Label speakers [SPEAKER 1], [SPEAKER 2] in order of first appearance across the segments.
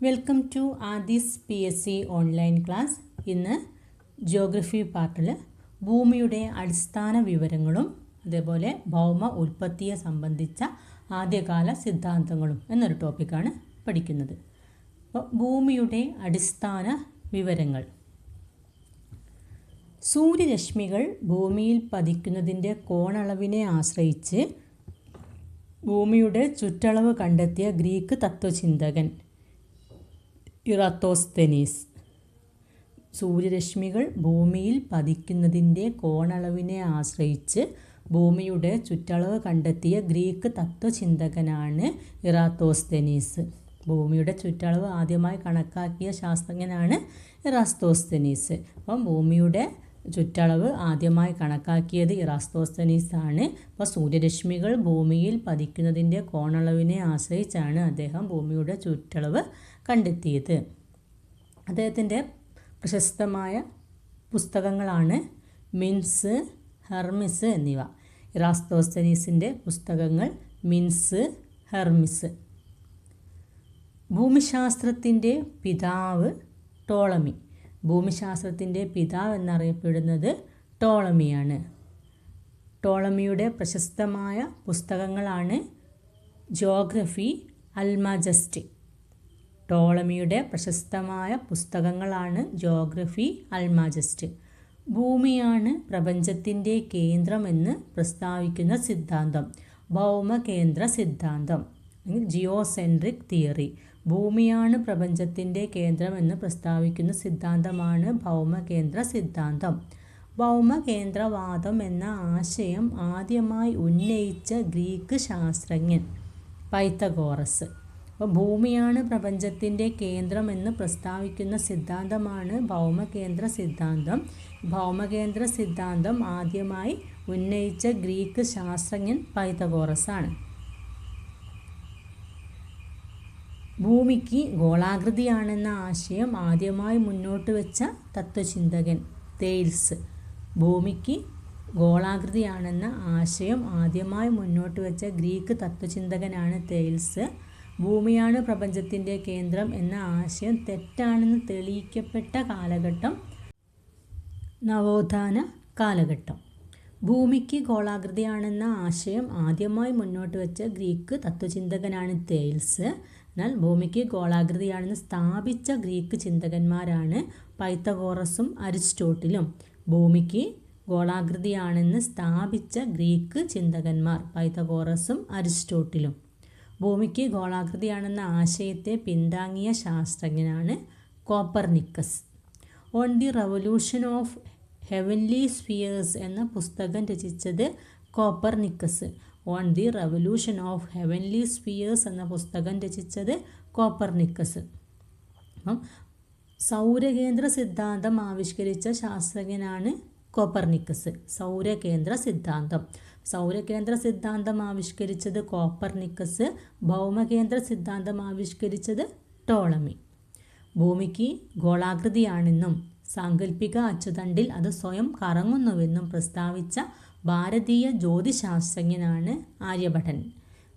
[SPEAKER 1] Welcome to ആദിസ് P S C online class ഇന്ന് geography പാർട്ടിൽ ഭൂമിയുടെ അടിസ്ഥാന വിവരങ്ങളും അതേപോലെ ഭൗമ ഉൽപ്പത്തിയെ സംബന്ധിച്ച ആദ്യകാല സിദ്ധാന്തങ്ങളും എന്നൊരു ടോപ്പിക്കാണ് പഠിക്കുന്നത്. അപ്പോൾ ഭൂമിയുടെ അടിസ്ഥാന വിവരങ്ങൾ. സൂര്യരശ്മികൾ ഭൂമിയിൽ പതിക്കുന്നതിന്റെ കോണളവിനെ ആശ്രയിച്ച് ഭൂമിയുടെ ചുറ്റളവ് കണ്ടെത്തിയ ഗ്രീക്ക് തത്വചിന്തകൻ ഇറാത്തോസ്തെനീസ്. സൂര്യരശ്മികൾ ഭൂമിയിൽ പതിക്കുന്നതിന്റെ കോണളവിനെ ആശ്രയിച്ച് ഭൂമിയുടെ ചുറ്റളവ് കണ്ടെത്തിയ ഗ്രീക്ക് തത്വചിന്തകനാണ് ഇറാത്തോസ്തെനീസ്. ഭൂമിയുടെ ചുറ്റളവ് ആദ്യമായി കണക്കാക്കിയ ശാസ്ത്രജ്ഞനാണ് ഇറാസ്തോസ്തെനീസ് അപ്പം ഭൂമിയുടെ ചുറ്റളവ് ആദ്യമായി കണക്കാക്കിയത് ഇറാസ്തോസ്തെനീസ് ആണ് അപ്പോൾ സൂര്യരശ്മികൾ ഭൂമിയിൽ പതിക്കുന്നതിന്റെ കോണളവിനെ ആശ്രയിച്ചാണ് അദ്ദേഹം ഭൂമിയുടെ ചുറ്റളവ് കണ്ടെത്തിയത്. അദ്ദേഹത്തിന്റെ പ്രശസ്തമായ പുസ്തകങ്ങളാണ് മിൻസ് ഹെർമിസ് എന്നിവ. ഇറാസ്തോസ്തനീസിന്റെ പുസ്തകങ്ങൾ മിൻസ് ഹെർമിസ്. ഭൂമിശാസ്ത്രത്തിന്റെ പിതാവ് ടോളമി. ഭൂമിശാസ്ത്രത്തിന്റെ പിതാവ് എന്നറിയപ്പെടുന്നത് ടോളമിയാണ്. ടോളമിയുടെ പ്രശസ്തമായ പുസ്തകങ്ങളാണ് ജോഗ്രഫി അൽമാജസ്റ്റ് ടോളമിയുടെ പ്രശസ്തമായ പുസ്തകങ്ങളാണ് ജോഗ്രഫി അൽമാജസ്റ്റ്. ഭൂമിയാണ് പ്രപഞ്ചത്തിന്റെ കേന്ദ്രമെന്ന് പ്രസ്താവിക്കുന്ന സിദ്ധാന്തം. ഭൗമകേന്ദ്ര സിദ്ധാന്തം. Geocentric theory. ഭൂമിയാണ് പ്രപഞ്ചത്തിന്റെ കേന്ദ്രമെന്ന് പ്രസ്താവിക്കുന്ന സിദ്ധാന്തമാണ് ഭൗമകേന്ദ്ര സിദ്ധാന്തം. ഭൗമകേന്ദ്രവാദം എന്ന ആശയം ആദ്യമായി ഉന്നയിച്ച ഗ്രീക്ക് ശാസ്ത്രജ്ഞൻ പൈത്തഗോറസ്. അപ്പോൾ ഭൂമിയാണ് പ്രപഞ്ചത്തിന്റെ കേന്ദ്രമെന്ന് പ്രസ്താവിക്കുന്ന സിദ്ധാന്തമാണ് ഭൗമകേന്ദ്ര സിദ്ധാന്തം. ഭൗമകേന്ദ്ര സിദ്ധാന്തം ആദ്യമായി ഉന്നയിച്ച ഗ്രീക്ക് ശാസ്ത്രജ്ഞൻ പൈതഗോറസ് ആണ് ഭൂമിക്ക് ഗോളാകൃതിയാണെന്ന ആശയം ആദ്യമായി മുന്നോട്ട് വെച്ച തത്വചിന്തകൻ തേൽസ് ഭൂമിക്ക് ഗോളാകൃതിയാണെന്ന ആശയം ആദ്യമായി മുന്നോട്ട് വെച്ച ഗ്രീക്ക് തത്വചിന്തകനാണ് തെയിൽസ്. ഭൂമിയാണ് പ്രപഞ്ചത്തിന്റെ കേന്ദ്രം എന്ന ആശയം തെറ്റാണെന്ന് തെളിയിക്കപ്പെട്ട കാലഘട്ടം നവോത്ഥാന കാലഘട്ടം. ഭൂമിക്ക് ഗോളാകൃതിയാണെന്ന ആശയം ആദ്യമായി മുന്നോട്ട് വെച്ച ഗ്രീക്ക് തത്വചിന്തകനാണ് തേൽസ്. എന്നാൽ ഭൂമിക്ക് ഗോളാകൃതിയാണെന്ന് സ്ഥാപിച്ച ഗ്രീക്ക് ചിന്തകന്മാരാണ് പൈത്തഗോറസും അരിസ്റ്റോട്ടിലും. ഭൂമിക്ക് ഗോളാകൃതിയാണെന്ന് സ്ഥാപിച്ച ഗ്രീക്ക് ചിന്തകന്മാർ പൈത്തഗോറസും അരിസ്റ്റോട്ടിലും. ഭൂമിക്ക് ഗോളാകൃതിയാണെന്ന ആശയത്തെ പിന്താങ്ങിയ ശാസ്ത്രജ്ഞനാണ് Copernicus. On the revolution of heavenly spheres എന്ന പുസ്തകം രചിച്ചത് Copernicus. On the revolution of heavenly spheres എന്ന പുസ്തകം രചിച്ചത് കോപ്പർനിക്കസ്. അപ്പം സൗരകേന്ദ്ര സിദ്ധാന്തം ആവിഷ്കരിച്ച ശാസ്ത്രജ്ഞനാണ് കോപ്പർനിക്കസ്. സൗരകേന്ദ്ര സിദ്ധാന്തം. സൗരകേന്ദ്ര സിദ്ധാന്തം ആവിഷ്കരിച്ചത് കോപ്പർനിക്കസ് ഭൗമകേന്ദ്ര സിദ്ധാന്തം ആവിഷ്കരിച്ചത് ടോളമി. ഭൂമിക്ക് ഗോളാകൃതിയാണെന്നും സാങ്കല്പിക അച്ചുതണ്ടിൽ അത് സ്വയം കറങ്ങുന്നുവെന്നും പ്രസ്താവിച്ച ഭാരതീയ ജ്യോതിശാസ്ത്രജ്ഞനാണ് ആര്യഭടൻ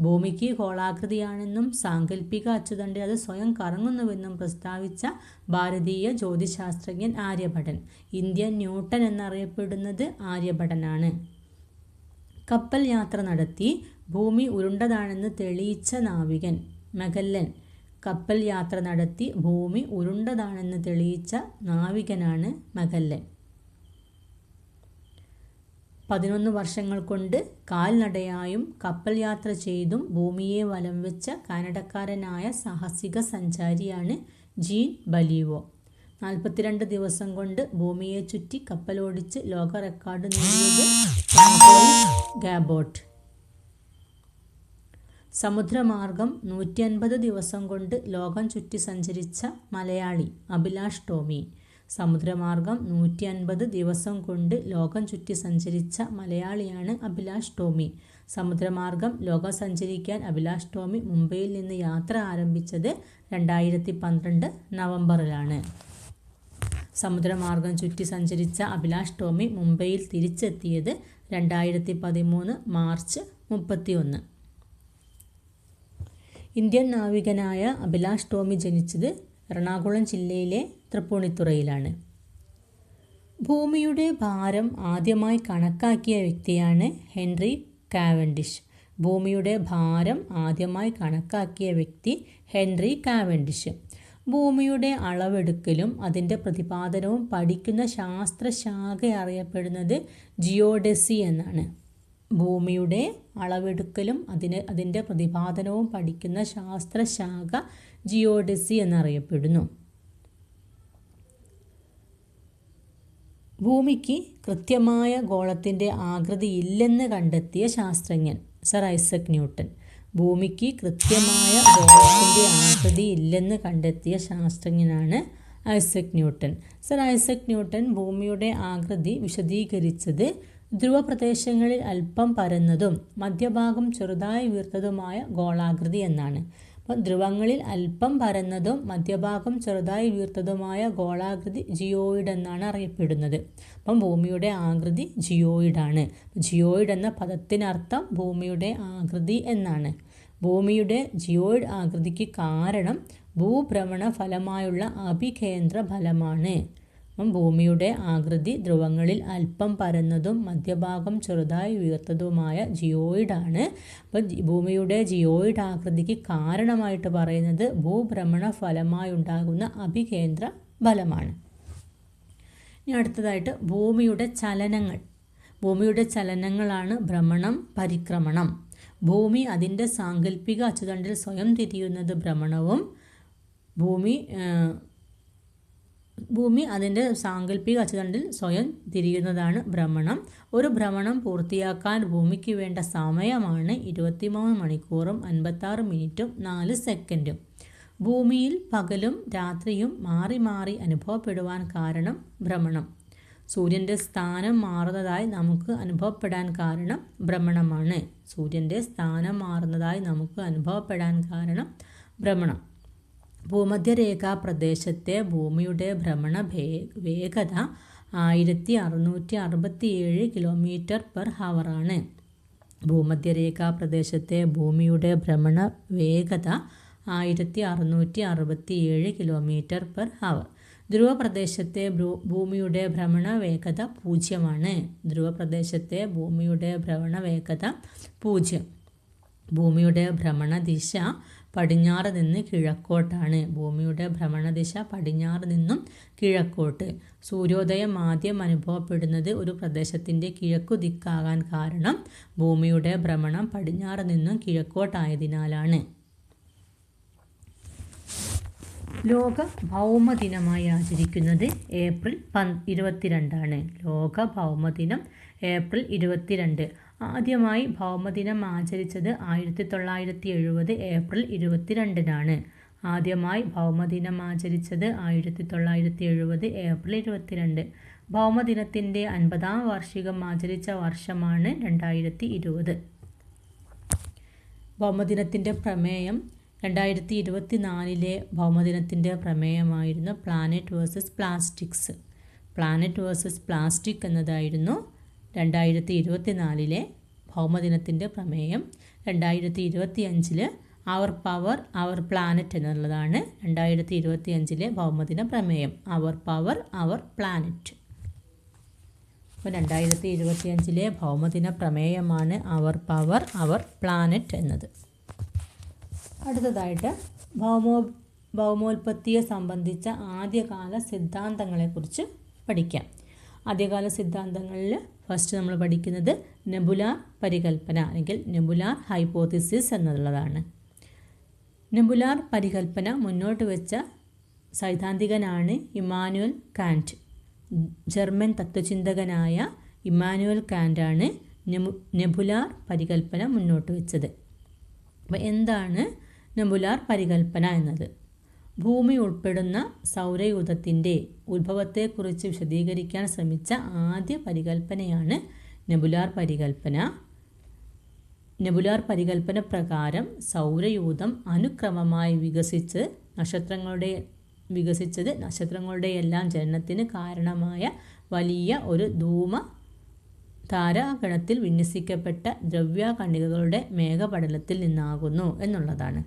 [SPEAKER 1] ഭൂമിക്ക് ഗോളാകൃതിയാണെന്നും സാങ്കല്പിക അച്ചുതണ്ടിൽ അത് സ്വയം കറങ്ങുന്നുവെന്നും പ്രസ്താവിച്ച ഭാരതീയ ജ്യോതിശാസ്ത്രജ്ഞൻ ആര്യഭടൻ ഇന്ത്യൻ ന്യൂട്ടൻ എന്നറിയപ്പെടുന്നത് ആര്യഭട്ടനാണ്. കപ്പൽ യാത്ര നടത്തി ഭൂമി ഉരുണ്ടതാണെന്ന് തെളിയിച്ച നാവികൻ മെഗല്ലൻ. കപ്പൽ യാത്ര നടത്തി ഭൂമി ഉരുണ്ടതാണെന്ന് തെളിയിച്ച നാവികനാണ് മഗല്ലൻ. പതിനൊന്ന് വർഷങ്ങൾ കൊണ്ട് കാൽനടയായും കപ്പൽ യാത്ര ചെയ്തും ഭൂമിയെ വലം വെച്ച കാനഡക്കാരനായ സാഹസിക സഞ്ചാരിയാണ് ജീൻ ബലീവോ. നാൽപ്പത്തിരണ്ട് ദിവസം കൊണ്ട് ഭൂമിയെ ചുറ്റി കപ്പലോടിച്ച് ലോക റെക്കോർഡ് നേടിയത് ഗാബോട്ട്. സമുദ്രമാർഗം നൂറ്റി അൻപത് ദിവസം കൊണ്ട് ലോകം ചുറ്റി സഞ്ചരിച്ച മലയാളി അഭിലാഷ് ടോമി. സമുദ്രമാർഗം നൂറ്റി അൻപത് ദിവസം കൊണ്ട് ലോകം ചുറ്റി സഞ്ചരിച്ച മലയാളിയാണ് അഭിലാഷ് ടോമി. സമുദ്രമാർഗം ലോകം സഞ്ചരിക്കാൻ അഭിലാഷ് ടോമി മുംബൈയിൽ നിന്ന് യാത്ര ആരംഭിച്ചത് രണ്ടായിരത്തി പന്ത്രണ്ട് നവംബറിലാണ്. സമുദ്രമാർഗം ചുറ്റി സഞ്ചരിച്ച അഭിലാഷ് ടോമി മുംബൈയിൽ തിരിച്ചെത്തിയത് രണ്ടായിരത്തി പതിമൂന്ന് മാർച്ച് മുപ്പത്തി ഒന്ന് ഇന്ത്യൻ നാവികനായ അഭിലാഷ് ടോമി ജനിച്ചത് എറണാകുളം ജില്ലയിലെ തൃപ്പൂണിത്തുറയിലാണ്. ഭൂമിയുടെ ഭാരം ആദ്യമായി കണക്കാക്കിയ വ്യക്തിയാണ് ഹെൻറി കാവൻഡിഷ്. ഭൂമിയുടെ ഭാരം ആദ്യമായി കണക്കാക്കിയ വ്യക്തി ഹെൻറി കാവൻഡിഷ്. ഭൂമിയുടെ അളവെടുക്കലും അതിന്റെ പ്രതിപാദനവും പഠിക്കുന്ന ശാസ്ത്രശാഖ അറിയപ്പെടുന്നത് ജിയോഡെസി എന്നാണ്. ഭൂമിയുടെ അളവെടുക്കലും അതിന് അതിന്റെ പ്രതിപാദനവും പഠിക്കുന്ന ശാസ്ത്രശാഖ ജിയോഡെസി എന്നറിയപ്പെടുന്നു. ഭൂമിക്ക് കൃത്യമായ ഗോളത്തിന്റെ ആകൃതി ഇല്ലെന്ന് കണ്ടെത്തിയ ശാസ്ത്രജ്ഞൻ സർ ഐസക് ന്യൂട്ടൻ. ഭൂമിക്ക് കൃത്യമായ ഗോളത്തിന്റെ ആകൃതി ഇല്ലെന്ന് കണ്ടെത്തിയ ശാസ്ത്രജ്ഞനാണ് Isaac Newton sir Isaac Newton ഭൂമിയുടെ ആകൃതി വിശദീകരിച്ചത് ധ്രുവപ്രദേശങ്ങളിൽ അല്പം പരന്നതും മധ്യഭാഗം ചെറുതായി വീർത്തതുമായ ഗോളാകൃതി എന്നാണ്. അപ്പം ധ്രുവങ്ങളിൽ അല്പം പരന്നതും മധ്യഭാഗം ചെറുതായി വീർത്തതുമായ ഗോളാകൃതി ജിയോയിഡ് എന്നാണ് അറിയപ്പെടുന്നത്. അപ്പം ഭൂമിയുടെ ആകൃതി ജിയോയിഡാണ് ജിയോയിഡ് എന്ന പദത്തിനർത്ഥം ഭൂമിയുടെ ആകൃതി എന്നാണ്. ഭൂമിയുടെ ജിയോയിഡ് ആകൃതിക്ക് കാരണം ഭൂഭ്രമണ ഫലമായുള്ള അഭികേന്ദ്ര ഫലമാണ് ഭൂമിയുടെ ആകൃതി ധ്രുവങ്ങളിൽ അല്പം പരന്നതും മധ്യഭാഗം ചെറുതായി ഉയർത്തതുമായ ജിയോയിഡാണ് അപ്പോൾ ഭൂമിയുടെ ജിയോയിഡ് ആകൃതിക്ക് കാരണമായിട്ട് പറയുന്നത് ഭൂഭ്രമണ ഫലമായി ഉണ്ടാകുന്ന അഭികേന്ദ്ര ബലമാണ്. ഇനി അടുത്തതായിട്ട് ഭൂമിയുടെ ചലനങ്ങൾ. ഭൂമിയുടെ ചലനങ്ങളാണ് ഭ്രമണം പരിക്രമണം. ഭൂമി അതിന്റെ സാങ്കല്പിക അച്ചുതണ്ടിൽ സ്വയം തിരിയുന്നത് ഭ്രമണവും ഭൂമി ഭൂമി അതിന്റെ സാങ്കല്പിക അച്ചുതണ്ടിൽ സ്വയം തിരിയുന്നതാണ് ഭ്രമണം. ഒരു ഭ്രമണം പൂർത്തിയാക്കാൻ ഭൂമിക്ക് വേണ്ട സമയമാണ് ഇരുപത്തിമൂന്ന് മണിക്കൂറും അൻപത്താറ് മിനിറ്റും നാല് സെക്കൻഡും. ഭൂമിയിൽ പകലും രാത്രിയും മാറി മാറി അനുഭവപ്പെടുവാൻ കാരണം ഭ്രമണം. സൂര്യന്റെ സ്ഥാനം മാറുന്നതായി നമുക്ക് അനുഭവപ്പെടാൻ കാരണം ഭ്രമണമാണ്. സൂര്യന്റെ സ്ഥാനം മാറുന്നതായി നമുക്ക് അനുഭവപ്പെടാൻ കാരണം ഭ്രമണം. ഭൂമധ്യരേഖാ പ്രദേശത്തെ ഭൂമിയുടെ ഭ്രമണ വേഗത ആയിരത്തി അറുന്നൂറ്റി അറുപത്തി ഏഴ് കിലോമീറ്റർ പെർ ഹവറാണ്. ഭൂമധ്യരേഖാ പ്രദേശത്തെ ഭൂമിയുടെ ഭ്രമണ വേഗത ആയിരത്തി അറുന്നൂറ്റി അറുപത്തി ഏഴ് കിലോമീറ്റർ പെർ ഹവർ. ധ്രുവപ്രദേശത്തെ ഭൂമിയുടെ ഭ്രമണ വേഗത പൂജ്യമാണ്. ധ്രുവപ്രദേശത്തെ ഭൂമിയുടെ ഭ്രമണ വേഗത പൂജ്യം. ഭൂമിയുടെ ഭ്രമണ ദിശ പടിഞ്ഞാറ് നിന്ന് കിഴക്കോട്ടാണ്. ഭൂമിയുടെ ഭ്രമണദിശ പടിഞ്ഞാറ് നിന്നും കിഴക്കോട്ട്. സൂര്യോദയം ആദ്യം അനുഭവപ്പെടുന്നത് ഒരു പ്രദേശത്തിന്റെ കിഴക്കു ദിക്കാകാൻ കാരണം ഭൂമിയുടെ ഭ്രമണം പടിഞ്ഞാറ് നിന്നും കിഴക്കോട്ടായതിനാലാണ്. ലോക ഭൗമദിനമായി ആചരിക്കുന്നത് ഏപ്രിൽ പന് ഇരുപത്തിരണ്ടാണ്. ലോക ഭൗമദിനം ഏപ്രിൽ ഇരുപത്തിരണ്ട്. ആദ്യമായി ഭൗമദിനം ആചരിച്ചത് ആയിരത്തി തൊള്ളായിരത്തി എഴുപത് ഏപ്രിൽ ഇരുപത്തിരണ്ടിനാണ്. ആദ്യമായി ഭൗമദിനം ആചരിച്ചത് ആയിരത്തി തൊള്ളായിരത്തി എഴുപത് ഏപ്രിൽ ഇരുപത്തിരണ്ട്. ഭൗമദിനത്തിന്റെ അൻപതാം വാർഷികം ആചരിച്ച വർഷമാണ് രണ്ടായിരത്തി ഇരുപത് ഭൗമദിനത്തിന്റെ പ്രമേയം രണ്ടായിരത്തി ഇരുപത്തി നാലിലെ ഭൗമദിനത്തിന്റെ പ്രമേയമായിരുന്നു planet versus plastics. Planet versus plastic എന്നതായിരുന്നു രണ്ടായിരത്തി ഇരുപത്തി നാലിലെ ഭൗമദിനത്തിന്റെ പ്രമേയം രണ്ടായിരത്തി ഇരുപത്തി അഞ്ചിൽ അവർ പവർ അവർ പ്ലാനറ്റ് എന്നുള്ളതാണ് രണ്ടായിരത്തി ഇരുപത്തി അഞ്ചിലെ ഭൗമദിന പ്രമേയം. Our power our planet. അപ്പോൾ രണ്ടായിരത്തി ഇരുപത്തി അഞ്ചിലെ ഭൗമദിന പ്രമേയമാണ് അവർ പവർ അവർ പ്ലാനറ്റ് എന്നത്. അടുത്തതായിട്ട് ഭൗമോ ഭൗമോൽപത്തിയെ സംബന്ധിച്ച ആദ്യകാല സിദ്ധാന്തങ്ങളെക്കുറിച്ച് പഠിക്കാം. ആദ്യകാല സിദ്ധാന്തങ്ങളിൽ ഫസ്റ്റ് നമ്മൾ പഠിക്കുന്നത് നെബുലാർ പരികൽപ്പന അല്ലെങ്കിൽ നെബുലാർ ഹൈപ്പോത്തിസിസ് എന്നുള്ളതാണ് നെബുലാർ പരികൽപ്പന മുന്നോട്ട് വെച്ച സൈദ്ധാന്തികനാണ് ഇമാനുവൽ കാന്റ് ജർമ്മൻ തത്വചിന്തകനായ ഇമാനുവൽ കാന്റാണ് നെബുലാർ പരികൽപ്പന മുന്നോട്ട് വെച്ചത്. അപ്പോൾ എന്താണ് നെബുലാർ പരികൽപ്പന എന്നത്? ഭൂമി ഉൾപ്പെടുന്ന സൗരയൂഥത്തിന്റെ ഉത്ഭവത്തെക്കുറിച്ച് വിശദീകരിക്കാൻ ശ്രമിച്ച ആദ്യ പരികൽപ്പനയാണ് നെബുലാർ പരികൽപ്പന. നെബുലാർ പരികൽപ്പന പ്രകാരം സൗരയൂഥം അനുക്രമമായി വികസിച്ച് നക്ഷത്രങ്ങളുടെ വികസിച്ചത് നക്ഷത്രങ്ങളുടെ എല്ലാം ജനനത്തിന് കാരണമായ വലിയ ഒരു ധൂമ താരാഗണത്തിൽ വിന്യസിക്കപ്പെട്ട ദ്രവ്യകണികകളുടെ മേഘപടലത്തിൽ നിന്നാകുന്നു എന്നുള്ളതാണ്.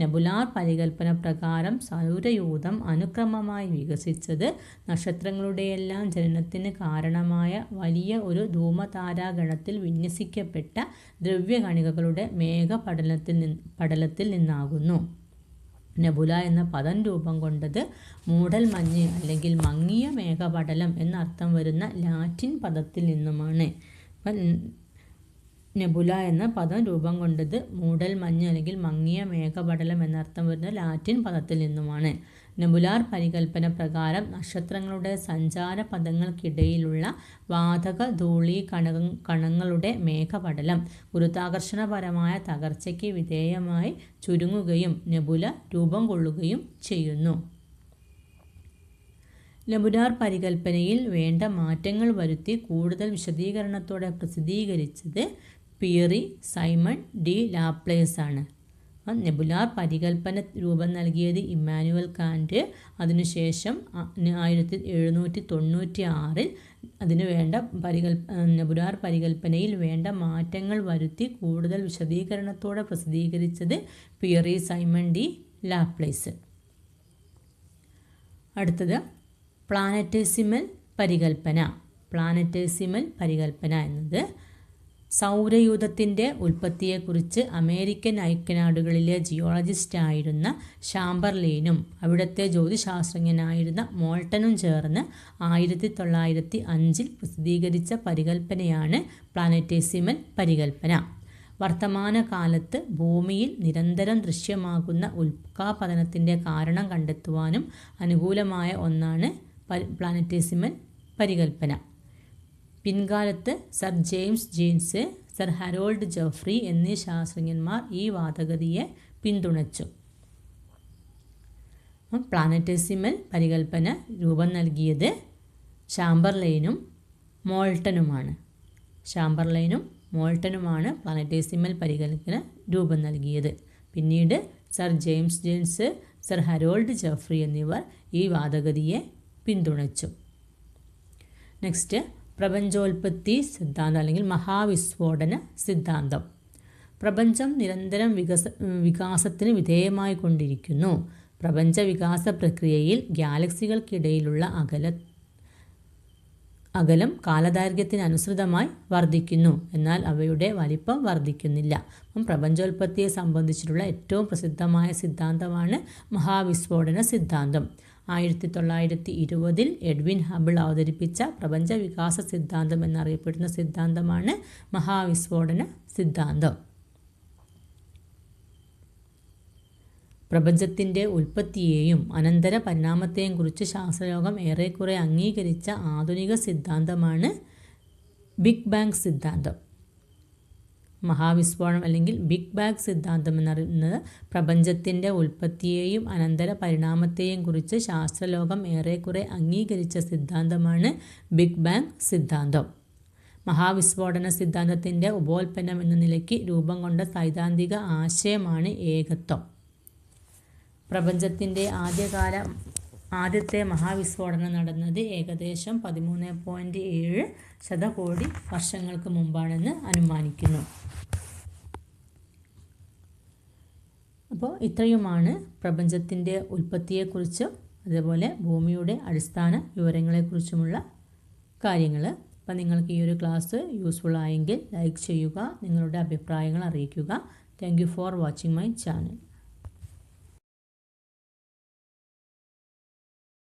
[SPEAKER 1] നെബുലാർ പരികൽപ്പന പ്രകാരം സൗരയൂഥം അനുക്രമമായി വികസിച്ചത് നക്ഷത്രങ്ങളുടെയെല്ലാം ജനനത്തിന് കാരണമായ വലിയ ഒരു ധൂമതാരാഗണത്തിൽ വിന്യസിക്കപ്പെട്ട ദ്രവ്യകണികകളുടെ മേഘപടലത്തിൽ നിന്ന് പടലത്തിൽ നിന്നാകുന്നു. നെബുല എന്ന പദം രൂപം കൊണ്ടത് മൂടൽ മഞ്ഞ് അല്ലെങ്കിൽ മങ്ങിയ മേഘപടലം എന്നർത്ഥം വരുന്ന ലാറ്റിൻ പദത്തിൽ നിന്നുമാണ്. നെബുല എന്ന പദം രൂപം കൊണ്ടത് മൂടൽ മഞ്ഞ് അല്ലെങ്കിൽ മങ്ങിയ മേഘപടലം എന്നർത്ഥം വരുന്ന ലാറ്റിൻ പദത്തിൽ നിന്നുമാണ്. നെബുലാർ പരികൽപ്പന പ്രകാരം നക്ഷത്രങ്ങളുടെ സഞ്ചാര പദങ്ങൾക്കിടയിലുള്ള വാതക ധൂളി കണ കണങ്ങളുടെ മേഘപടലം ഗുരുത്വാകർഷണപരമായ തകർച്ചയ്ക്ക് വിധേയമായി ചുരുങ്ങുകയും നെബുല രൂപം കൊള്ളുകയും ചെയ്യുന്നു. നെബുലാർ പരികൽപ്പനയിൽ വേണ്ട മാറ്റങ്ങൾ വരുത്തി കൂടുതൽ വിശദീകരണത്തോടെ പ്രസിദ്ധീകരിച്ചത് പിയറി സൈമൺ ഡി ലാപ്ലേസ് ആണ് നെബുലാർ പരികൽപ്പന രൂപം നൽകിയത് ഇമ്മാനുവൽ കാന്റ് അതിനുശേഷം ആയിരത്തി എഴുന്നൂറ്റി തൊണ്ണൂറ്റി ആറിൽ അതിന് വേണ്ട പരികൽ നെബുലാർ പരികൽപ്പനയിൽ വേണ്ട മാറ്റങ്ങൾ വരുത്തി കൂടുതൽ വിശദീകരണത്തോടെ പ്രസിദ്ധീകരിച്ചത് പിയറി സൈമൺ ഡി ലാപ്ലേസ്. അടുത്തത് പ്ലാനറ്റേസിമൽ പരികൽപ്പന. പ്ലാനറ്റേസിമൽ പരികൽപ്പന എന്നത് സൗരയൂഥത്തിന്റെ ഉൽപ്പത്തിയെക്കുറിച്ച് അമേരിക്കൻ ഐക്യനാടുകളിലെ ജിയോളജിസ്റ്റായിരുന്ന ഷാംബർലീനും അവിടുത്തെ ജ്യോതിശാസ്ത്രജ്ഞനായിരുന്ന മോൾട്ടനും ചേർന്ന് ആയിരത്തി തൊള്ളായിരത്തി അഞ്ചിൽ പ്രസിദ്ധീകരിച്ച പരികൽപ്പനയാണ് പ്ലാനറ്റേസിമൻ പരികൽപ്പന. വർത്തമാനകാലത്ത് ഭൂമിയിൽ നിരന്തരം ദൃശ്യമാകുന്ന ഉൽക്കാപതനത്തിന്റെ കാരണം കണ്ടെത്തുവാനും അനുകൂലമായ ഒന്നാണ് പ്ലാനറ്റേസിമൻ പരികൽപ്പന. പിൻകാലത്ത് sir James Jeans sir Harold Jeffreys എന്നീ ശാസ്ത്രജ്ഞന്മാർ ഈ വാദഗതിയെ പിന്തുണച്ചു. പ്ലാനറ്റേസിമൽ പരികൽപ്പന രൂപം നൽകിയത് ഷാംബർലൈനും മോൾട്ടനുമാണ്. ഷാംബർലൈനും മോൾട്ടനുമാണ് പ്ലാനറ്റേസിമൽ പരികൽപ്പന രൂപം നൽകിയത്. പിന്നീട് sir James James sir Harold Jeffreys എന്നിവർ ഈ വാദഗതിയെ പിന്തുണച്ചു. നെക്സ്റ്റ് പ്രപഞ്ചോൽപത്തി സിദ്ധാന്തം അല്ലെങ്കിൽ മഹാവിസ്ഫോടന സിദ്ധാന്തം. പ്രപഞ്ചം നിരന്തരം വികസ വികാസത്തിന് വിധേയമായിക്കൊണ്ടിരിക്കുന്നു. പ്രപഞ്ച വികാസ പ്രക്രിയയിൽ ഗാലക്സികൾക്കിടയിലുള്ള അകല അകലം കാലദൈർഘ്യത്തിനനുസൃതമായി വർദ്ധിക്കുന്നു. എന്നാൽ അവയുടെ വലിപ്പം വർദ്ധിക്കുന്നില്ല. അപ്പം പ്രപഞ്ചോൽപത്തിയെ സംബന്ധിച്ചിട്ടുള്ള ഏറ്റവും പ്രസിദ്ധമായ സിദ്ധാന്തമാണ് മഹാവിസ്ഫോടന സിദ്ധാന്തം. ആയിരത്തി തൊള്ളായിരത്തി ഇരുപതിൽ എഡ്വിൻ ഹബിൾ അവതരിപ്പിച്ച പ്രപഞ്ച വികാസ സിദ്ധാന്തം എന്നറിയപ്പെടുന്ന സിദ്ധാന്തമാണ് മഹാവിസ്ഫോടന സിദ്ധാന്തം. പ്രപഞ്ചത്തിന്റെ ഉൽപ്പത്തിയെയും അനന്തര പരിണാമത്തെയും കുറിച്ച് ശാസ്ത്രലോകം ഏറെക്കുറെ അംഗീകരിച്ച ആധുനിക സിദ്ധാന്തമാണ് ബിഗ് ബാങ് സിദ്ധാന്തം. മഹാവിസ്ഫോടനം അല്ലെങ്കിൽ ബിഗ് ബാങ് സിദ്ധാന്തം എന്നറിയുന്നത് പ്രപഞ്ചത്തിന്റെ ഉൽപ്പത്തിയെയും അനന്തര പരിണാമത്തെയും കുറിച്ച് ശാസ്ത്രലോകം ഏറെക്കുറെ അംഗീകരിച്ച സിദ്ധാന്തമാണ് ബിഗ് ബാങ് സിദ്ധാന്തം. മഹാവിസ്ഫോടന സിദ്ധാന്തത്തിന്റെ ഉപോൽപ്പന്നം എന്ന നിലയ്ക്ക് രൂപം കൊണ്ട സൈദ്ധാന്തിക ആശയമാണ് ഏകത്വം. പ്രപഞ്ചത്തിന്റെ ആദ്യകാല ആദ്യത്തെ മഹാവിസ്ഫോടനം നടന്നത് ഏകദേശം പതിമൂന്ന് പോയിന്റ് ഏഴ് ശതകോടി വർഷങ്ങൾക്ക് മുമ്പാണെന്ന് അനുമാനിക്കുന്നു. അപ്പോൾ ഇത്രയുമാണ് പ്രപഞ്ചത്തിന്റെ ഉൽപ്പത്തിയെക്കുറിച്ചും അതുപോലെ ഭൂമിയുടെ അടിസ്ഥാന വിവരങ്ങളെക്കുറിച്ചുമുള്ള കാര്യങ്ങൾ അപ്പം നിങ്ങൾക്ക് ഈ ഒരു ക്ലാസ് യൂസ്ഫുൾ ആയെങ്കിൽ ലൈക്ക് ചെയ്യുക നിങ്ങളുടെ അഭിപ്രായങ്ങൾ അറിയിക്കുക. Thank for watching my channel